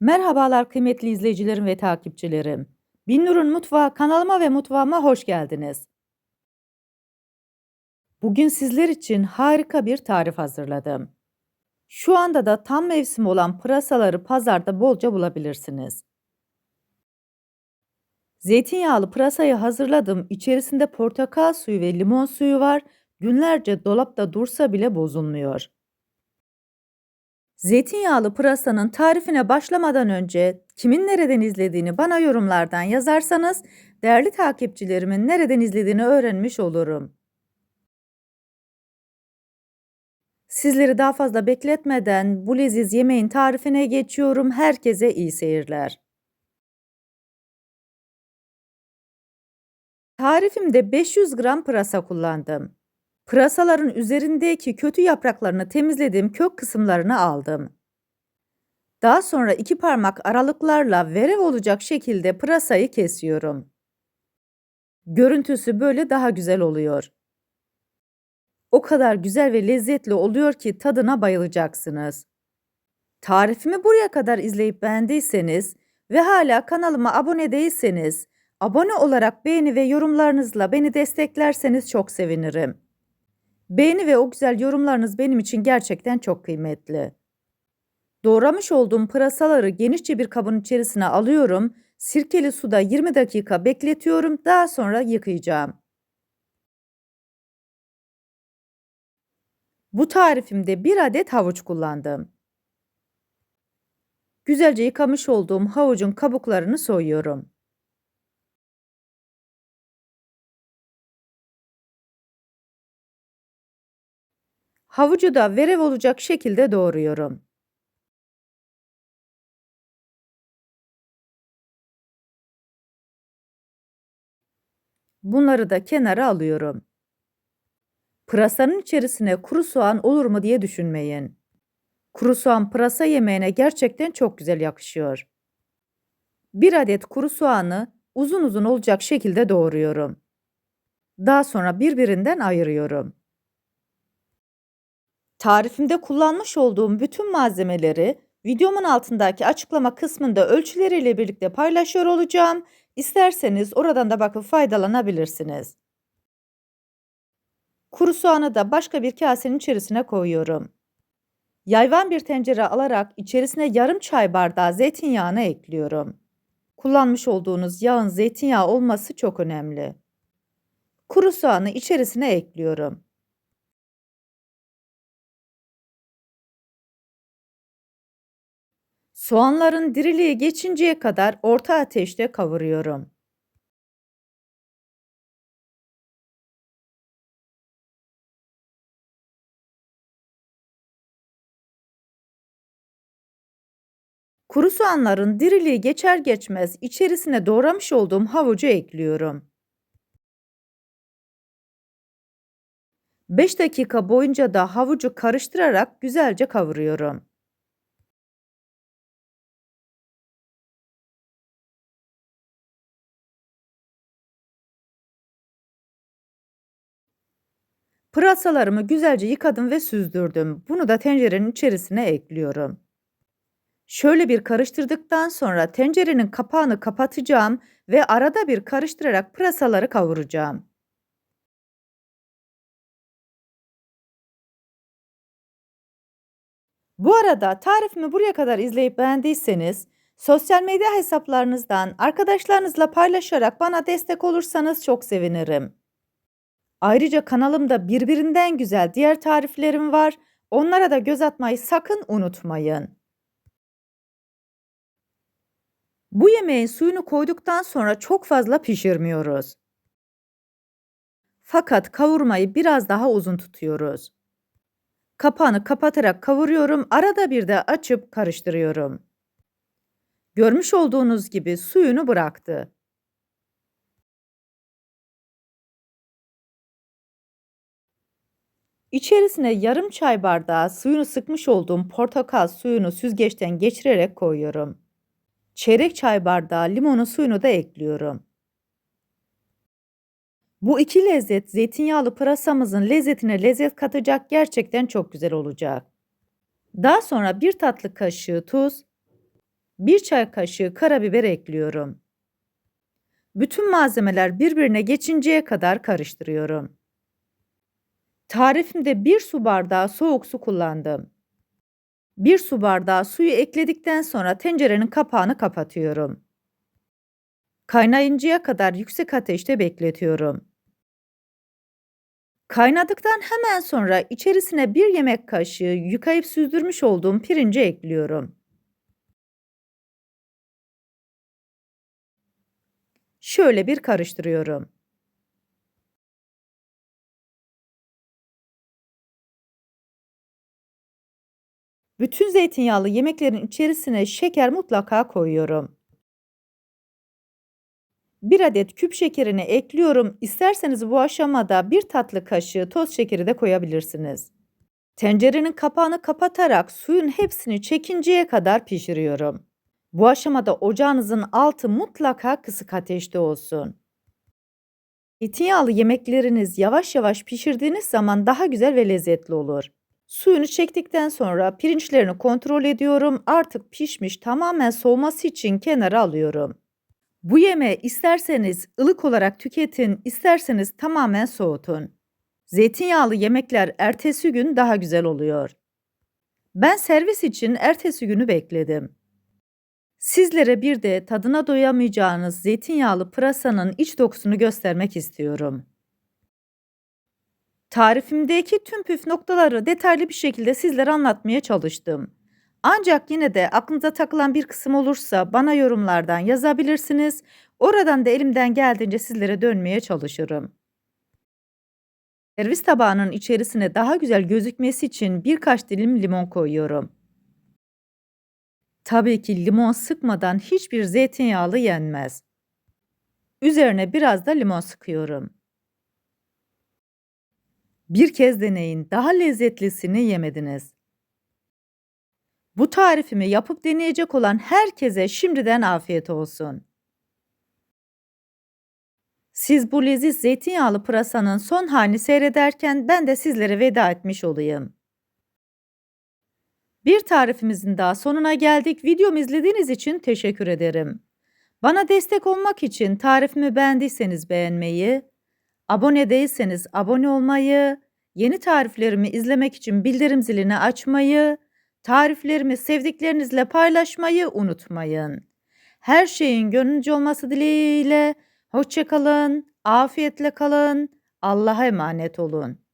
Merhabalar kıymetli izleyicilerim ve takipçilerim. Binnur'un Mutfağı kanalıma ve mutfağıma hoş geldiniz. Bugün sizler için harika bir tarif hazırladım. Şu anda da tam mevsim olan pırasaları pazarda bolca bulabilirsiniz. Zeytinyağlı pırasayı hazırladım. İçerisinde portakal suyu ve limon suyu var. Günlerce dolapta dursa bile bozulmuyor. Zeytinyağlı pırasanın tarifine başlamadan önce kimin nereden izlediğini bana yorumlardan yazarsanız değerli takipçilerimin nereden izlediğini öğrenmiş olurum. Sizleri daha fazla bekletmeden bu leziz yemeğin tarifine geçiyorum. Herkese iyi seyirler. Tarifimde 500 gram pırasa kullandım. Pırasaların üzerindeki kötü yapraklarını temizledim, kök kısımlarını aldım. Daha sonra iki parmak aralıklarla verev olacak şekilde pırasayı kesiyorum. Görüntüsü böyle daha güzel oluyor. O kadar güzel ve lezzetli oluyor ki tadına bayılacaksınız. Tarifimi buraya kadar izleyip beğendiyseniz ve hala kanalıma abone değilseniz, abone olarak beğeni ve yorumlarınızla beni desteklerseniz çok sevinirim. Beğeni ve o güzel yorumlarınız benim için gerçekten çok kıymetli. Doğramış olduğum pırasaları genişçe bir kabın içerisine alıyorum. Sirkeli suda 20 dakika bekletiyorum. Daha sonra yıkayacağım. Bu tarifimde bir adet havuç kullandım. Güzelce yıkamış olduğum havucun kabuklarını soyuyorum. Havucu da verev olacak şekilde doğruyorum. Bunları da kenara alıyorum. Pırasanın içerisine kuru soğan olur mu diye düşünmeyin. Kuru soğan pırasa yemeğine gerçekten çok güzel yakışıyor. Bir adet kuru soğanı uzun uzun olacak şekilde doğruyorum. Daha sonra birbirinden ayırıyorum. Tarifimde kullanmış olduğum bütün malzemeleri videomun altındaki açıklama kısmında ölçüleriyle birlikte paylaşıyor olacağım. İsterseniz oradan da bakıp faydalanabilirsiniz. Kuru soğanı da başka bir kasenin içerisine koyuyorum. Yayvan bir tencere alarak içerisine yarım çay bardağı zeytinyağını ekliyorum. Kullanmış olduğunuz yağın zeytinyağı olması çok önemli. Kuru soğanı içerisine ekliyorum. Soğanların diriliği geçinceye kadar orta ateşte kavuruyorum. Kuru soğanların diriliği geçer geçmez içerisine doğramış olduğum havucu ekliyorum. 5 dakika boyunca da havucu karıştırarak güzelce kavuruyorum. Pırasalarımı güzelce yıkadım ve süzdürdüm. Bunu da tencerenin içerisine ekliyorum. Şöyle bir karıştırdıktan sonra tencerenin kapağını kapatacağım ve arada bir karıştırarak pırasaları kavuracağım. Bu arada tarifimi buraya kadar izleyip beğendiyseniz sosyal medya hesaplarınızdan arkadaşlarınızla paylaşarak bana destek olursanız çok sevinirim. Ayrıca kanalımda birbirinden güzel diğer tariflerim var. Onlara da göz atmayı sakın unutmayın. Bu yemeğin suyunu koyduktan sonra çok fazla pişirmiyoruz. Fakat kavurmayı biraz daha uzun tutuyoruz. Kapağını kapatarak kavuruyorum. Arada bir de açıp karıştırıyorum. Görmüş olduğunuz gibi suyunu bıraktı. İçerisine yarım çay bardağı suyunu sıkmış olduğum portakal suyunu süzgeçten geçirerek koyuyorum. Çeyrek çay bardağı limonun suyunu da ekliyorum. Bu iki lezzet zeytinyağlı pırasamızın lezzetine lezzet katacak gerçekten çok güzel olacak. Daha sonra bir tatlı kaşığı tuz, 1 çay kaşığı karabiber ekliyorum. Bütün malzemeler birbirine geçinceye kadar karıştırıyorum. Tarifimde 1 su bardağı soğuk su kullandım. 1 su bardağı suyu ekledikten sonra tencerenin kapağını kapatıyorum. Kaynayıncaya kadar yüksek ateşte bekletiyorum. Kaynadıktan hemen sonra içerisine 1 yemek kaşığı yıkayıp süzdürmüş olduğum pirinci ekliyorum. Şöyle bir karıştırıyorum. Bütün zeytinyağlı yemeklerin içerisine şeker mutlaka koyuyorum. 1 adet küp şekerini ekliyorum. İsterseniz bu aşamada 1 tatlı kaşığı toz şekeri de koyabilirsiniz. Tencerenin kapağını kapatarak suyun hepsini çekinceye kadar pişiriyorum. Bu aşamada ocağınızın altı mutlaka kısık ateşte olsun. Zeytinyağlı yemekleriniz yavaş yavaş pişirdiğiniz zaman daha güzel ve lezzetli olur. Suyunu çektikten sonra pirinçlerini kontrol ediyorum. Artık pişmiş tamamen soğuması için kenara alıyorum. Bu yemeği isterseniz ılık olarak tüketin, isterseniz tamamen soğutun. Zeytinyağlı yemekler ertesi gün daha güzel oluyor. Ben servis için ertesi günü bekledim. Sizlere bir de tadına doyamayacağınız zeytinyağlı pırasanın iç dokusunu göstermek istiyorum. Tarifimdeki tüm püf noktaları detaylı bir şekilde sizlere anlatmaya çalıştım. Ancak yine de aklınıza takılan bir kısım olursa bana yorumlardan yazabilirsiniz. Oradan da elimden geldiğince sizlere dönmeye çalışırım. Servis tabağının içerisine daha güzel gözükmesi için birkaç dilim limon koyuyorum. Tabii ki limon sıkmadan hiçbir zeytinyağlı yenmez. Üzerine biraz da limon sıkıyorum. Bir kez deneyin, daha lezzetlisini yemediniz. Bu tarifimi yapıp deneyecek olan herkese şimdiden afiyet olsun. Siz bu leziz zeytinyağlı pırasanın son halini seyrederken ben de sizlere veda etmiş olayım. Bir tarifimizin daha sonuna geldik. Videomu izlediğiniz için teşekkür ederim. Bana destek olmak için tarifimi beğendiyseniz beğenmeyi, abone değilseniz abone olmayı, yeni tariflerimi izlemek için bildirim zilini açmayı, tariflerimi sevdiklerinizle paylaşmayı unutmayın. Her şeyin gönlünce olması dileğiyle hoşçakalın, afiyetle kalın, Allah'a emanet olun.